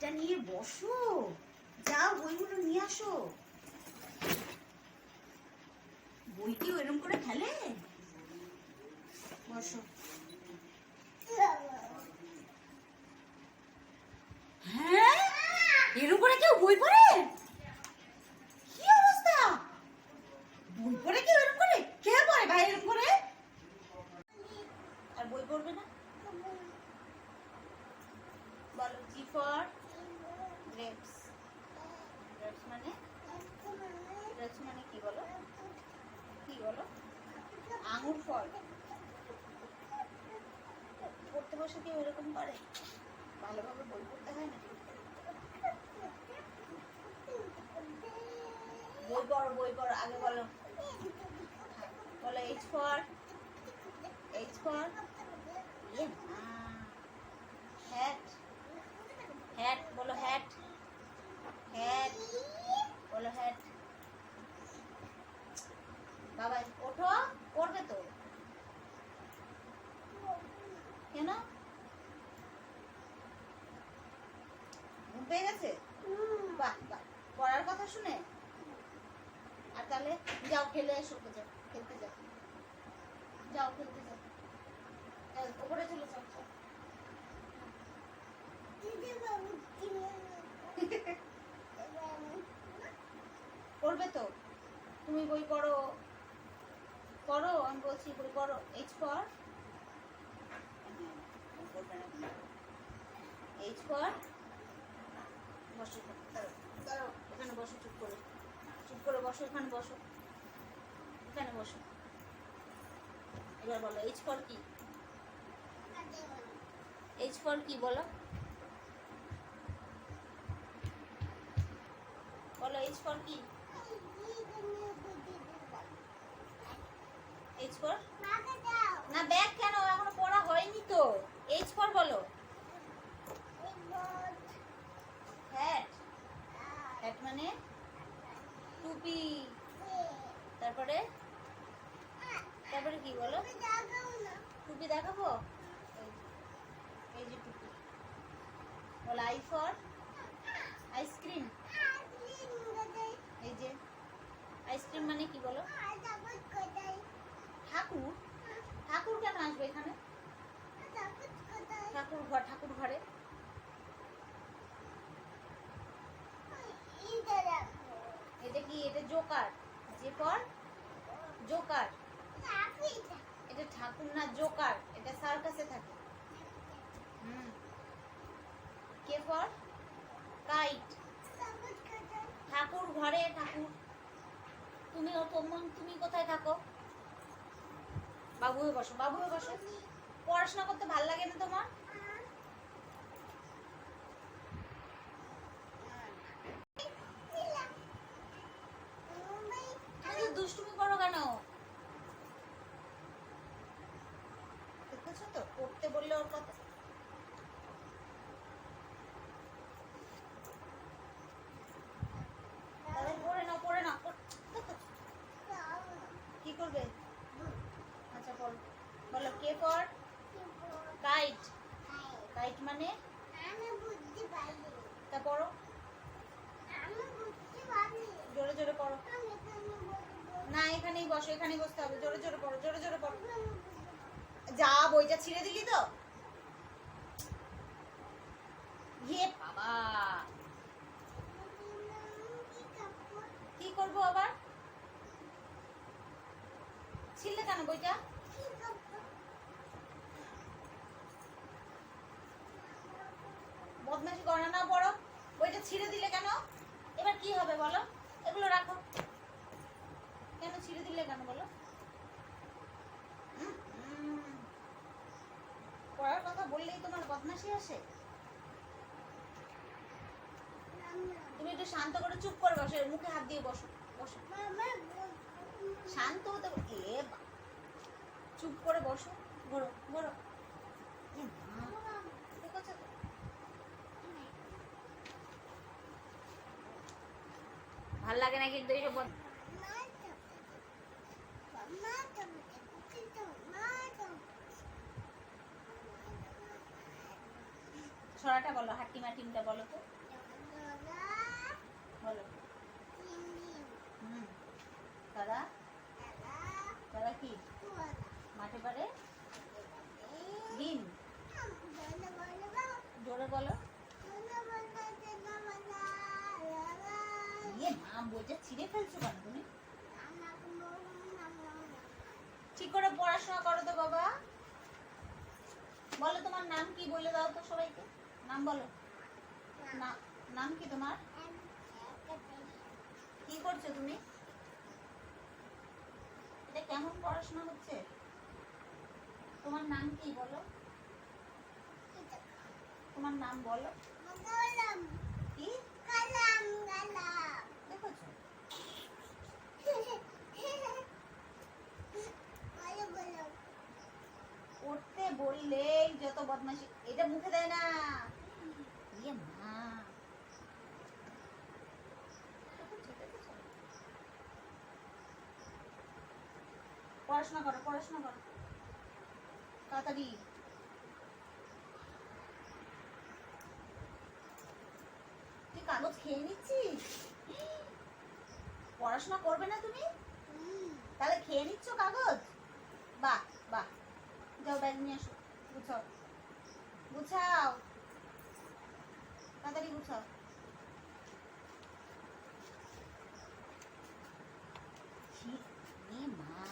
বইটা নিয়ে বসো। যাও, বইগুলো নিয়ে আসো। বই কি ওরকম করে খেলে বসো। হ্যাঁ? এরকম করে কেউ বই পড়ে কি অবস্থা বই পড়ে কেউ এরকম করে কে পড়ে ভাই এরকম করে আর বই পড়বে না বলো জি ফর গ্রেপস গ্রেপস মানে গ্রেপস মানে কি বলো কি বলো আঙুর ফল? পড়তে বসে কেউ এরকম করে? ভালোভাবে বই পড়তে হয় না বই পড়ো বই পড়ো, আগে বলো। বলো H for H for hat hat বলো হ্যাট হ্যাট বলো হ্যাট বাবা ওঠো পড়বে তো কেন ঘুম পেয়ে গেছে? বাহ বাহ। পড়ার কথা শুনে? আর তাহলে যাও খেলে এসো যাও খেলতে যাও। যাও খেলতে যাও। উপরে চলে যাও। পড়বে তো? তুমি বই পড়ো? পড়ো? আমি বলছি বই পড়ো। এইচ ফর এইচ ফর বসো দাঁড়াও, এখানে বসো চুপ করে। চুপ করে বসো এখানে বসো এখানে বসো। এবার বলো এইচ ফর কি? এইচ ফর কি বলো? বলো এইচ ফর কি? এইচ ফর না ব্যাগ কেন? এখনও পড়া হয়নি তো। এইচ ফর বলো। মানে টুপি। তারপরে? তারপরে কি বলো? টুপি দেখাবো? এই- যে টুপি। বলো, আই ফর আইসক্রিম। এই যে, আইসক্রিম মানে কি বলো ঠাকুর ঠাকুর কেন আসবে এখানে ঠাকুর ঘর ঠাকুর ঘরে এটা কি এটা জোকার। জোকার। এটা ঠাকুর না জোকার, এটা সার্কাসে থাকে। K for kite. ঠাকুর ঘরে, ঠাকুর। তুমি তোমার তুমি কোথায় থাকো? বাবু হয়ে বসো বাবু হয়ে বসো। পড়াশোনা করতে ভালো লাগে না তোমার তুমি তো দুষ্টুমি করো কেন দেখেছ তো পড়তে বললে ওর কথা তাহলে পড়ে নাও পড়ে নাও পড়- দেখেছ? কি করবে আচ্ছা বল বলো কে ফর কাইট কাইট মানে তা পড়ো জোরে জোরে পড়ো না এখানেই বসো এখানেই বসতে হবে। জোরে জোরে পড়ো, জোরে জোরে পড়ো। যা, বইটা ছিঁড়ে দিলি তো? ইয়ে বাবা। কি আবার? ছিললে কেন বইটা? বদমাশি করে না পড়ো বইটা ছিঁড়ে দিলে কেন? এবার কি হবে বলো? এগুলো রাখো। কেন ছিঁড়ে দিলে কেন বলো। পড়ার কথা বললেই তোমার বদমাশি আসে তুমি একটু শান্ত করে চুপ করে বসো মুখে হাত দিয়ে বসো বসো শান্ত হতে এ চুপ করে বসো দেখেছ তো? ভালো লাগে না কিন্তু এইসব বদ- শোনো ছড়াটা বলো হাট্টিমা টিমটা বলো তো। বলো। হুম। তারা তারা কি? মাঠে পারে? ডিম? জোরে বলো। ইয়ে নাম বলছে ছিঁড়ে ফেলছো কেন তুমি? ঠিক করে পড়াশোনা করো তো বাবা। বলো তোমার নাম কি বলে দাও তো সবাইকে। নাম বলো। নাম কি তোমার? কি করছ তুমি? এটা কেমন পড়াশোনা হচ্ছে? তোমার নাম কি বলো? তোমার নাম বলো। কি? বললেই যত বদমাশি এটা মুখে দেয় না ইয়ে মা দেখেছ, দেখেছ? পড়াশোনা করো পড়াশোনা করো। তাড়াতাড়ি। তুই কাগজ খেয়ে নিচ্ছিস? পড়াশোনা করবে না তুমি? তাহলে খেয়ে নিচ্ছ কাগজ? বাহ বাহ। যাও ব্যাগ নিয়ে আসো, গুছাও। গুছাও। তাড়াতাড়ি গুছাও ছি, এ মা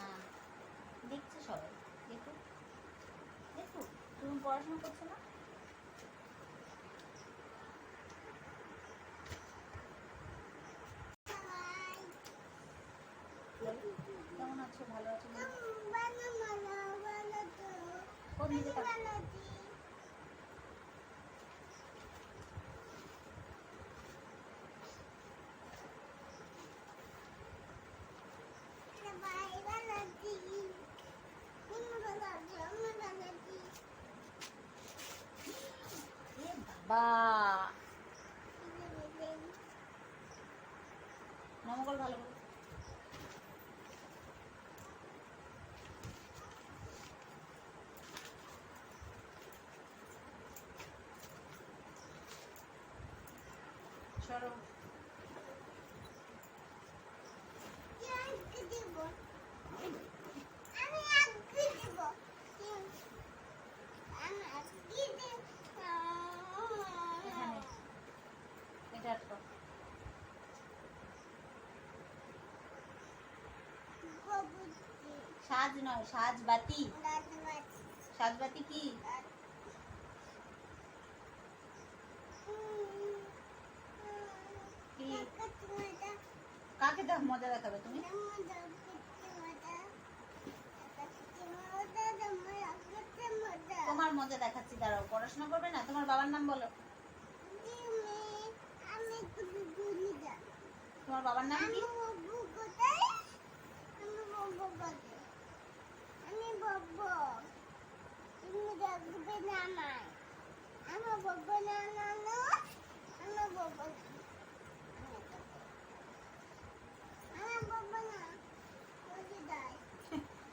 দেখছে সবাই দেখো দেখো তুমি করছে না? কেমন আছো? ভালো আছো। কোন দিকে তাকাও? এ বাবা নমগল ভালো সরো এখানে এটা আটকাও সাজ নয় সাজবাতি। সাজবাতি কি? কাকে দেখ মজা দেখাবে তুমি? তোমার মজা দেখাচ্ছি দাঁড়াও পড়াশোনা করবে না? তোমার বাবার নাম বলো। তোমার বাবার নাম কি আমি বলব তুমি দেখবে না আমায় আমার বলব না না না আমার বলব না আমার বলব না ওই যায়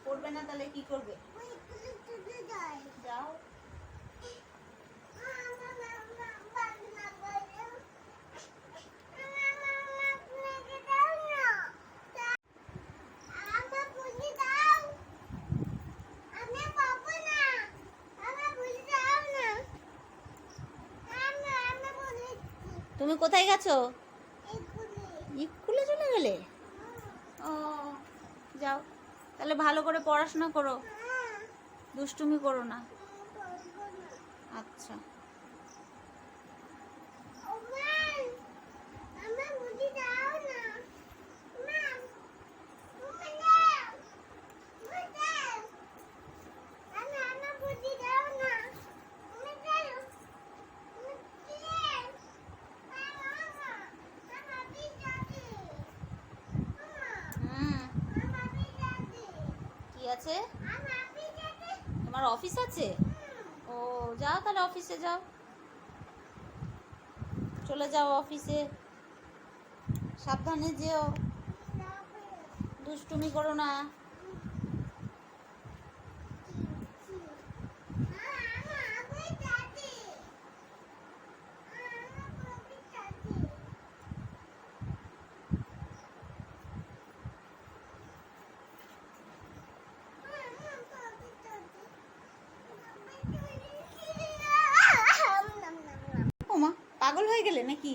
পড়বে না তাহলে কি করবে? যাও আমার মামা বাগনা করে আমার মামা আপনাকে দাও না আমার বুঝি দাও আমি পাবো না আমার বুঝি দাও না আমি আমি বলেছি তুমি কোথায় গেছো? স্কুলে চলে গেলে? ও, যাও। তাহলে ভালো করে পড়াশোনা করো। দুষ্টুমি করো না। আচ্ছা ওমান আমার বুঝি দাও না ম্যাম তুমি দাও তুমি দাও আমি আমার বুঝি দাও না তুমি দাও তুমি প্লিজ মামা আমার বিজাতি মামা হুম আমার বিজাতি আছে তোমার অফিস আছে? ও, যাও তাহলে অফিসে যাও। চলে যাও অফিসে সাবধানে যেও। দুষ্টুমি করো না। পাগল হয়ে গেলে নাকি?